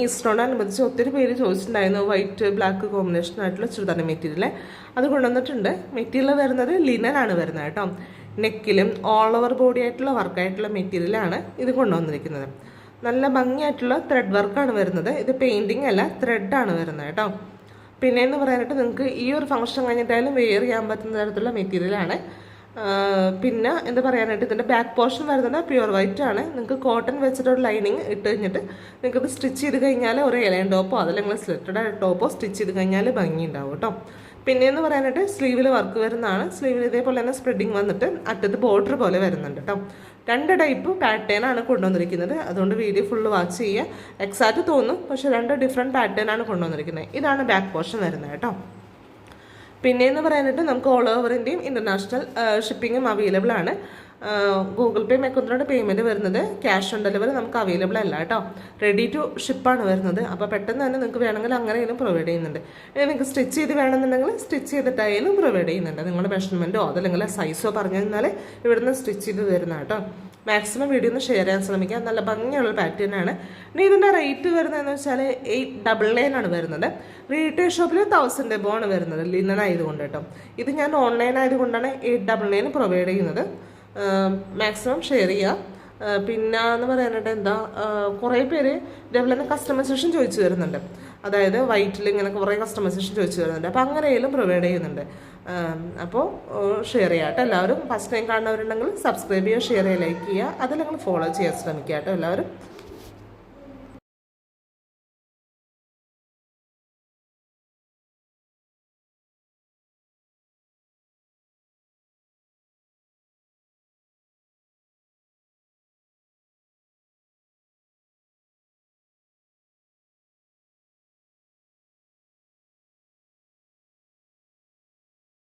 ഈസ്റ്ററോടനുബന്ധിച്ച് ഒത്തിരി പേര് ചോദിച്ചിട്ടുണ്ടായിരുന്നു വൈറ്റ് ബ്ലാക്ക് കോമ്പിനേഷൻ ആയിട്ടുള്ള ചുരിദാർ മെറ്റീരിയൽ അത് കൊണ്ടുവന്നിട്ടുണ്ട്. മെറ്റീരിയൽ വരുന്നത് ലിനനാണ് വരുന്നത് കേട്ടോ. നെക്കിലും ഓൾ ഓവർ ബോഡി ആയിട്ടുള്ള വർക്കായിട്ടുള്ള മെറ്റീരിയലാണ് ഇത് കൊണ്ടുവന്നിരിക്കുന്നത്. നല്ല ഭംഗിയായിട്ടുള്ള ത്രെഡ് വർക്കാണ് വരുന്നത്. ഇത് പെയിന്റിങ് അല്ല ത്രെഡാണ് വരുന്നത് കേട്ടോ. പിന്നെ എന്ന് പറയാനായിട്ട് നിങ്ങൾക്ക് ഈ ഒരു ഫംഗ്ഷൻ കഴിഞ്ഞിട്ടായാലും വെയർ ചെയ്യാൻ പറ്റുന്ന തരത്തിലുള്ള മെറ്റീരിയലാണ് പിന്നെ എന്താ പറയാനായിട്ട് ഇതിന്റെ ബാക്ക് പോർഷൻ വരുന്നത് പ്യുവർ വൈറ്റ് ആണ്. നിങ്ങൾക്ക് കോട്ടൺ വെച്ചിട്ടൊരു ലൈനിങ് ഇട്ട് കഴിഞ്ഞിട്ട് നിങ്ങൾക്ക് സ്റ്റിച്ച് ചെയ്ത് കഴിഞ്ഞാൽ ഒരു ഇലയൻ ടോപ്പോ അതല്ലെങ്കിൽ സ്ലിറ്റഡ് ടോപ്പോ സ്റ്റിച്ച് ചെയ്ത് കഴിഞ്ഞാൽ ഭംഗി ഉണ്ടാവും കേട്ടോ. പിന്നെ എന്ന് പറയാനായിട്ട് സ്ലീവിൽ വർക്ക് വരുന്നതാണ്. സ്ലീവിൽ ഇതേപോലെ തന്നെ സ്പ്രെഡിങ് വന്നിട്ട് അറ്റത്ത് ബോർഡർ പോലെ വരുന്നുണ്ട് കേട്ടോ. രണ്ട് ടൈപ്പ് പാറ്റേൺ ആണ് കൊണ്ടുവന്നിരിക്കുന്നത്. അതുകൊണ്ട് വീഡിയോ ഫുള്ള് വാച്ച് ചെയ്യുക. എക്സാക്റ്റ് തോന്നും പക്ഷേ രണ്ട് ഡിഫറെന്റ് പാറ്റേൺ ആണ് കൊണ്ടുവന്നിരിക്കുന്നത്. ഇതാണ് ബാക്ക് പോർഷൻ വരുന്നത് കേട്ടോ. പിന്നെ എന്ന് പറയാനായിട്ട് നമുക്ക് ഓൾ ഓവർ ഇന്ത്യയും ഇന്റർനാഷണൽ ഷിപ്പിങ്ങും അവൈലബിൾ ആണ്. ഗൂഗിൾ പേ മെക്കുന്നതിനോട് പേയ്മെന്റ് വരുന്നത് ക്യാഷ് ഓൺ ഡെലിവറി നമുക്ക് അവൈലബിൾ അല്ല കേട്ടോ. റെഡി ടു ഷിപ്പാണ് വരുന്നത്. അപ്പോൾ പെട്ടെന്ന് തന്നെ നിങ്ങൾക്ക് വേണമെങ്കിൽ അങ്ങനെയും പ്രൊവൈഡ് ചെയ്യുന്നുണ്ട്. നിങ്ങൾക്ക് സ്റ്റിച്ച് ചെയ്ത് വേണമെന്നുണ്ടെങ്കിൽ സ്റ്റിച്ച് ചെയ്തിട്ടായാലും പ്രൊവൈഡ് ചെയ്യുന്നുണ്ട്. നിങ്ങളുടെ മെഷർമെന്റോ അതല്ലെങ്കിൽ സൈസോ പറഞ്ഞു തന്നാൽ ഇവിടുന്ന് സ്റ്റിച്ച് ചെയ്ത് തരുന്ന കേട്ടോ. മാക്സിമം വീഡിയോ ഒന്ന് ഷെയർ ചെയ്യാൻ ശ്രമിക്കുക. നല്ല ഭംഗിയുള്ള പാറ്റേൺ ആണ്. ഇനി ഇതിന്റെ റേറ്റ് വരുന്നതെന്ന് വെച്ചാൽ എയ്റ്റ് ഡബിൾ നയൻ ആണ് വരുന്നത്. റീറ്റെയിൽ ഷോപ്പിൽ തൗസൻഡ് എബോ ആണ് വരുന്നത്. ലിനൻ ആയതുകൊണ്ട് കേട്ടോ. ഇത് ഞാൻ ഓൺലൈൻ ആയതുകൊണ്ടാണ് എയ്റ്റ് ഡബിൾ നയൻ പ്രൊവൈഡ് ചെയ്യുന്നത്. മാക്സിമം ഷെയർ ചെയ്യുക. പിന്നെ എന്ന് പറയാനായിട്ട് എന്താ കുറേ പേര് ഇതേപോലെ തന്നെ കസ്റ്റമൈസേഷൻ ചോദിച്ചു വരുന്നുണ്ട് അതായത് വൈറ്റിൽ ഇങ്ങനെ കുറേ കസ്റ്റമൈസേഷൻ ചോദിച്ചു വരുന്നുണ്ട് അപ്പോൾ അങ്ങനെയെങ്കിലും പ്രൊവൈഡ് ചെയ്യുന്നുണ്ട്. അപ്പോൾ ഷെയർ ചെയ്യാം കേട്ടോ എല്ലാവരും. ഫസ്റ്റ് ടൈം കാണുന്നവരുണ്ടെങ്കിൽ സബ്സ്ക്രൈബ് ചെയ്യുക ഷെയർ ചെയ്യുക ലൈക്ക് ചെയ്യുക. അതല്ലെങ്കിൽ ഫോളോ ചെയ്യാൻ ശ്രമിക്കുക കേട്ടോ എല്ലാവരും.